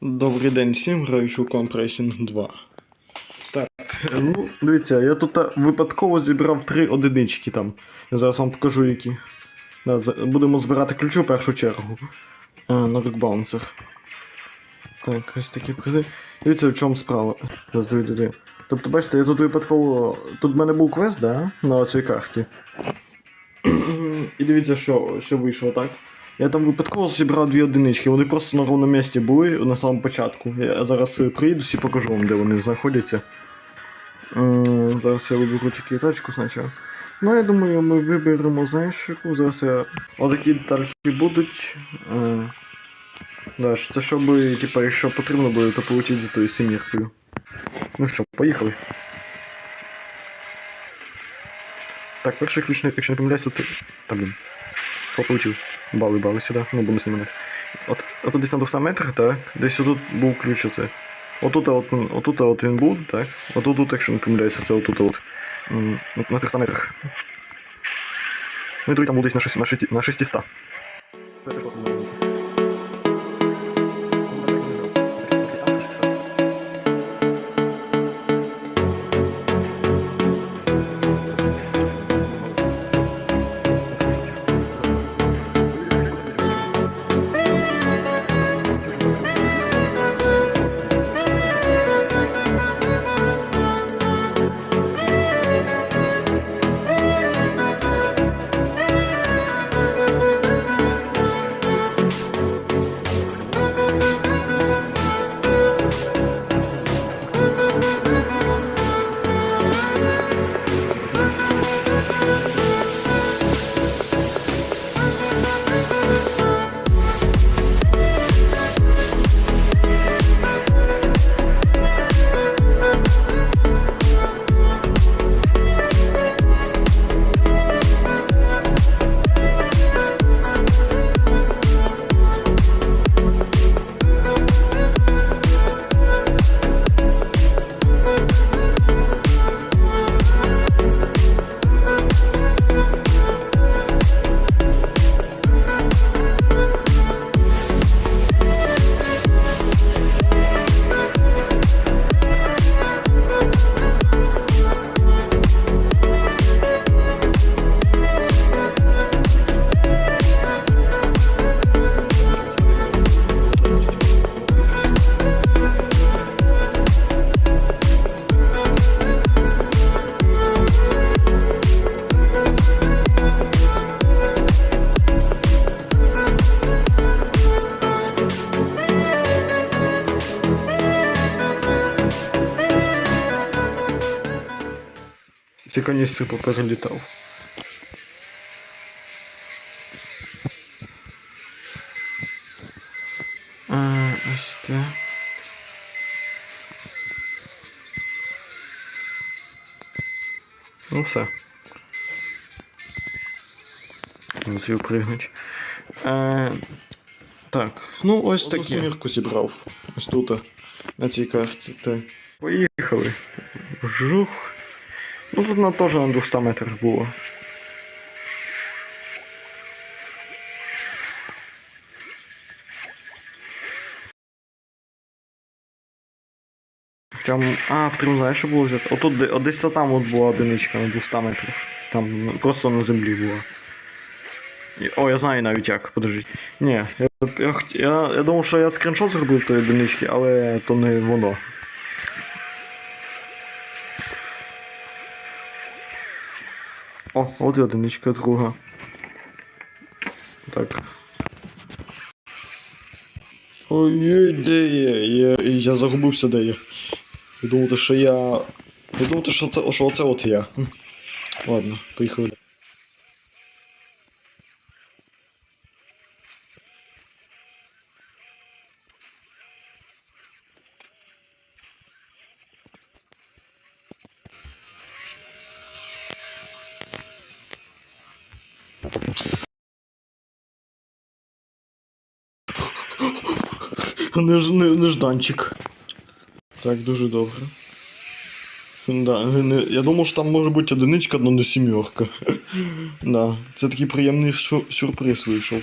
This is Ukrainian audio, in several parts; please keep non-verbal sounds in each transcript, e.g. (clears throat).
Добрий день всім, граючи у Compressing 2. Так, ну, дивіться, я тут випадково зібрав три одинички там. Я зараз вам покажу які. Да, будемо збирати ключі в першу чергу. А, на рукбаунсер. Так, ось такі призи. Дивіться, в чому справа. Зараз. Тобто, бачите, я тут випадково. Тут в мене був квест, да? На цій карті. (clears throat) І дивіться, що, що вийшло, так? Я там випадково зібрав дві одинички, вони просто на ровному місці були на самому початку. Я зараз е, приїду і покажу вам, де вони знаходяться. Зараз я виберу тільки тачку спочатку. Ну, я думаю, ми виберемо, знаєш, яку зараз я. Отакі детальки будуть. Е, Да, це щоб, типа, якщо потрібно буде, то полетіть за тою сіміркою. Ну що, поїхали. Так, перший ключ, якщо не помиляюсь, тут. Та блін. Що получив? Бали, бали сюди, ну буду знімати. От, от десь на 200 метрах, так, десь тут був ключ оце. Отут, от, отут от він був, так. Отут, тут, якщо не помиляюся, це отут от. От На 300 метрах. Ну і другий там був десь на 600. На 600. На 600. Це теж просто не Всі каністри поперелітав. А, ось те. Ну все. Мусив пригнуть. Е, так, ну ось такі. Сумірку зібрав. Ось тут, на цій карті. Так. Поїхали. Жух. Ну тут на теж на 200 метрах було. Прям, а, прям знаєш, що було взяти? Отут, от десь там от була одиничка на 200 метрах. Там просто на землі була. О, я знаю навіть як, подожди. Ні, я, я, я, я думав, що я скріншот зробив тої одинички, але то не воно. О, от і одиничка друга. Так. Ой, де є? Я, я загубився, де я. думав, що я. Я думав, що це, що оце от я. Ладно, поїхали. нежданчик. Так, дуже добре. Да, не, Я думав, що там може бути одиничка, але не сімерка. (laughs) да. Це такий приємний сюр сюрприз вийшов.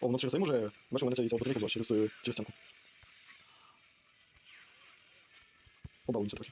О, воно через цей може. Бачу, мене цей потрібно через е, через стінку. Побалуйся трохи.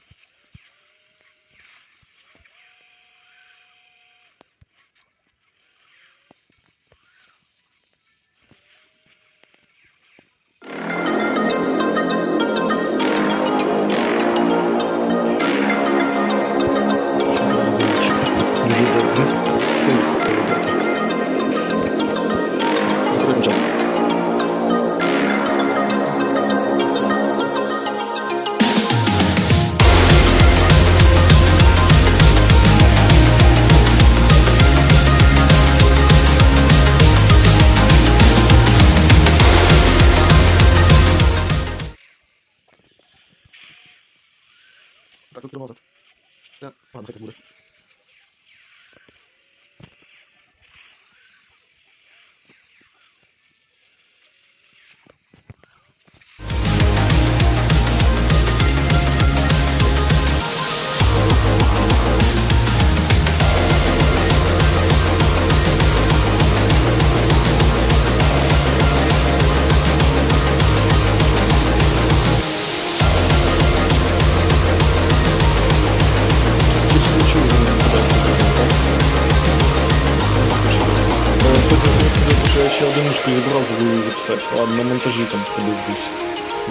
Я ще одиничку зібрав, її записати. Ладно, на монтажі там подивлюсь,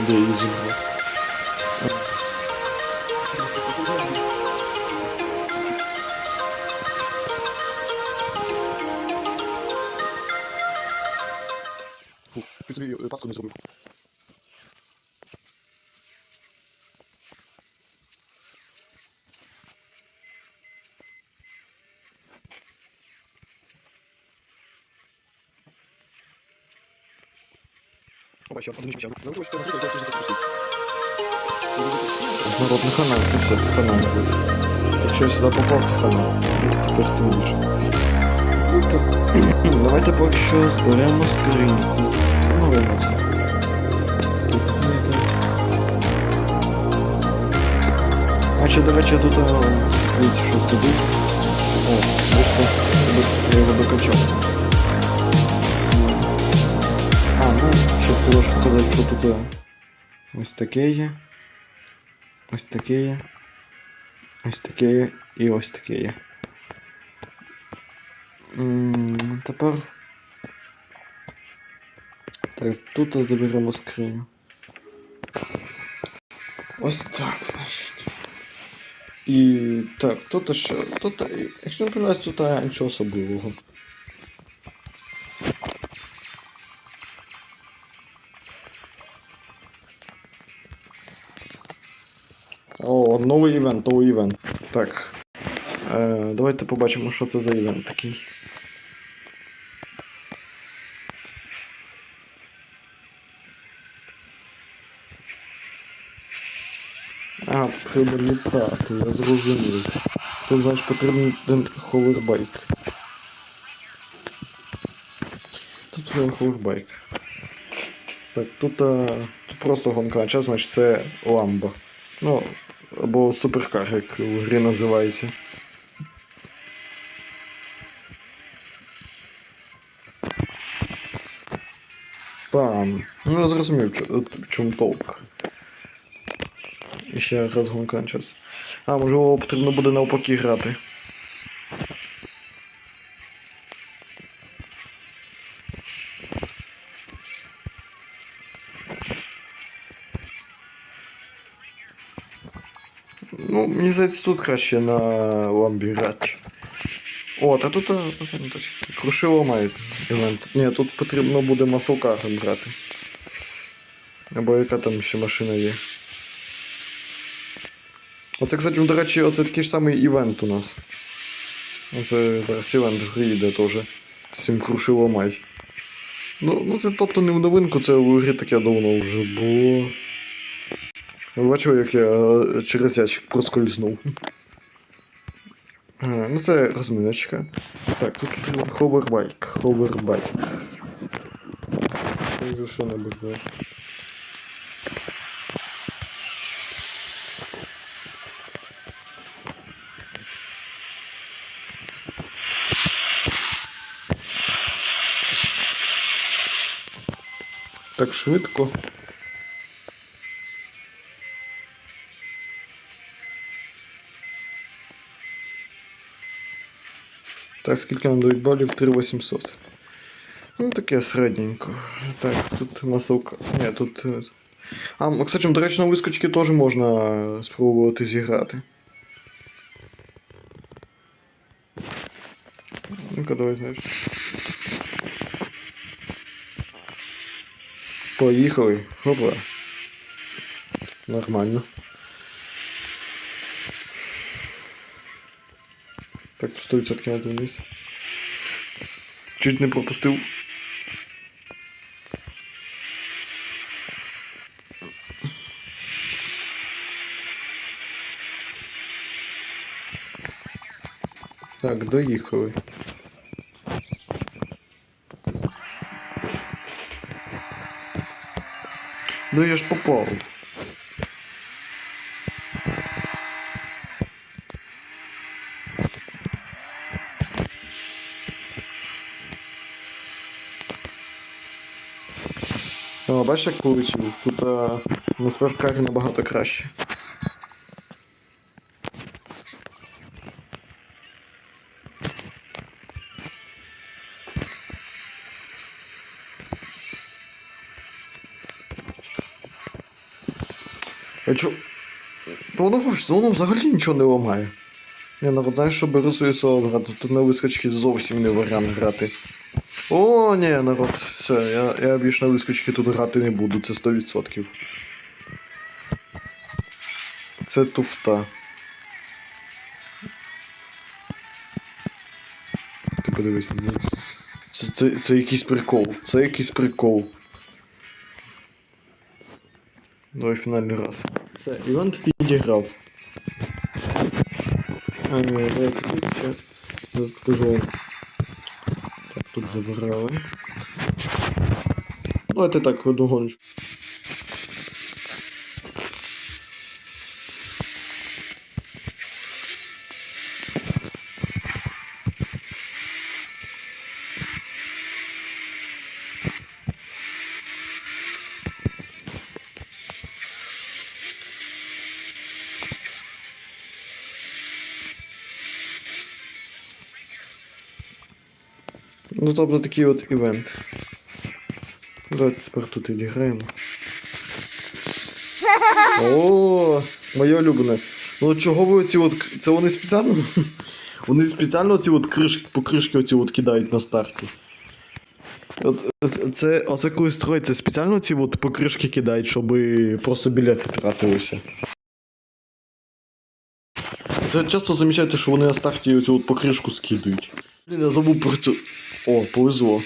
де її зібрав. Ще одиничку ще. Ну, ти на ще запустив. Народ, на канал, це все, це канал буде. Якщо я сюди попав, це канал. Тепер тим більше. Ну. (clears throat) Давайте поки що зберемо скриньку. Ну, у нас. Тут. А чи, до речі, тут дивіться, що сидить. О, вийшло, я його докачав. А, ну, ще хотіло ж показати, що ось таке є. Ось таке є. Ось таке є і ось таке є. Тепер. Так, тут заберемо скриню. Ось так, значить. І так, тут що? Тут, якщо не тут нічого особливого. Новий івент, новий івент. Так. Е, давайте побачимо, що це за івент такий. А, треба літати, я зрозумів. Тут, значить, потрібен один ховербайк. Тут е, ховербайк. Так, тут, а, тут просто гонка на час, значить це ламба. Ну, або суперкар, як у грі називається. Там. Ну, я зрозумів, в чому толк. І ще раз гонка час. А, можливо, потрібно буде навпаки грати. Здається, тут краще на ламбі грати. О, а, тут, тут крушило має івент. Ні, тут потрібно буде маслкаром грати. Або яка там ще машина є. Оце, кстати, до речі, оце такий ж самий івент у нас. Оце зараз івент в грі йде теж. З крушило май. Ну, ну це тобто не в новинку, це в грі таке давно вже було. Ви бачили, як я е, через ящик проскользнув. Ну це розминочка. Так, тут ховербайк. Ховербайк. Вже що-небудь, да. так швидко. Так, скільки нам дають балів? 3800. Ну, таке середненько. Так, тут масовка. Ні, тут. е, А, м, кстати, до речі, на вискочки теж можна е, спробувати зіграти. Ну-ка, давай, знаєш. Поїхали. Хопа. Нормально. Так, 100% надо вниз. Чуть не пропустив. Так, доїхали. Ну я ж попав. О, бачиш, як получив? Тут а, на сверкарі набагато краще. А чо? Воно, воно взагалі нічого не ламає. Не, ну от знаєш, що беру свої соло грати, тут на вискочки зовсім не варіант грати. О, ні, народ, все, я, я більше на вискочки тут грати не буду, це 100%. Це туфта. Ти подивись на мене. Це, це, це якийсь прикол. Це якийсь прикол. Давай фінальний раз. Все, івент підіграв. А, ні, давайте тут ще розкажу. вам. Забирали. Давайте так, одну. Ну, тобто такий от івент. Давайте тепер тут відіграємо. О, моє улюблене. Ну чого ви оці от. Це вони спеціально? (laughs) Вони спеціально ці от кришки, покришки оці от кидають на старті. От, це, оце коли строїться, спеціально ці от покришки кидають, щоб просто білети тратилися. Це часто замічаєте, що вони на старті оцю от покришку скидують. Блін, я забув про цю. О, повезло.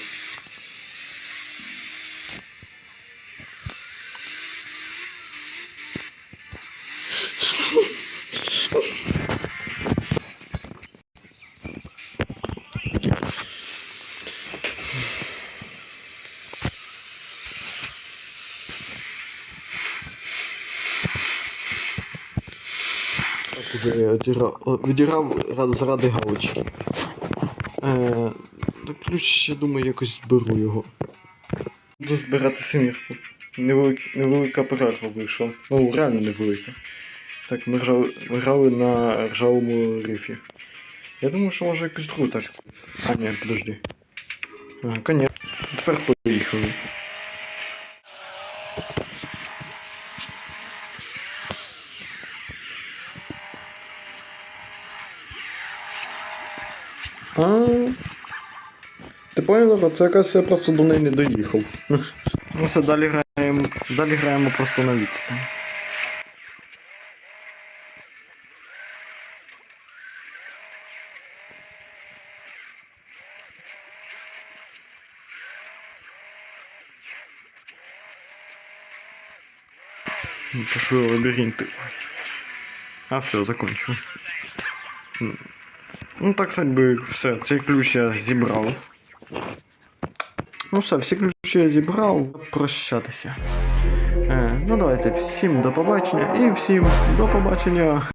Так, уже я відіграв, о, відіграв ра- заради галочки. Е, так ключ, я думаю, якось зберу його. Буду збирати семірку. Невелик, невелика перерва вийшла. Ну, реально невелика. Так, ми грали, ми грали на ржавому рифі. Я думаю, що може якусь другу тачку. А, ні, подожди. А, коня. Тепер поїхали. Ти поняв, це якось я просто до неї не доїхав. Ну все, далі граємо. Далі граємо просто на відстань. Ну, Пошли лабиринты. А, все, закончу. Ну, так би, все, цей ключ я зібрав. Ну все, всі ключі я зібрав. Прощатися. Е, ну давайте, всім до побачення і всім до побачення.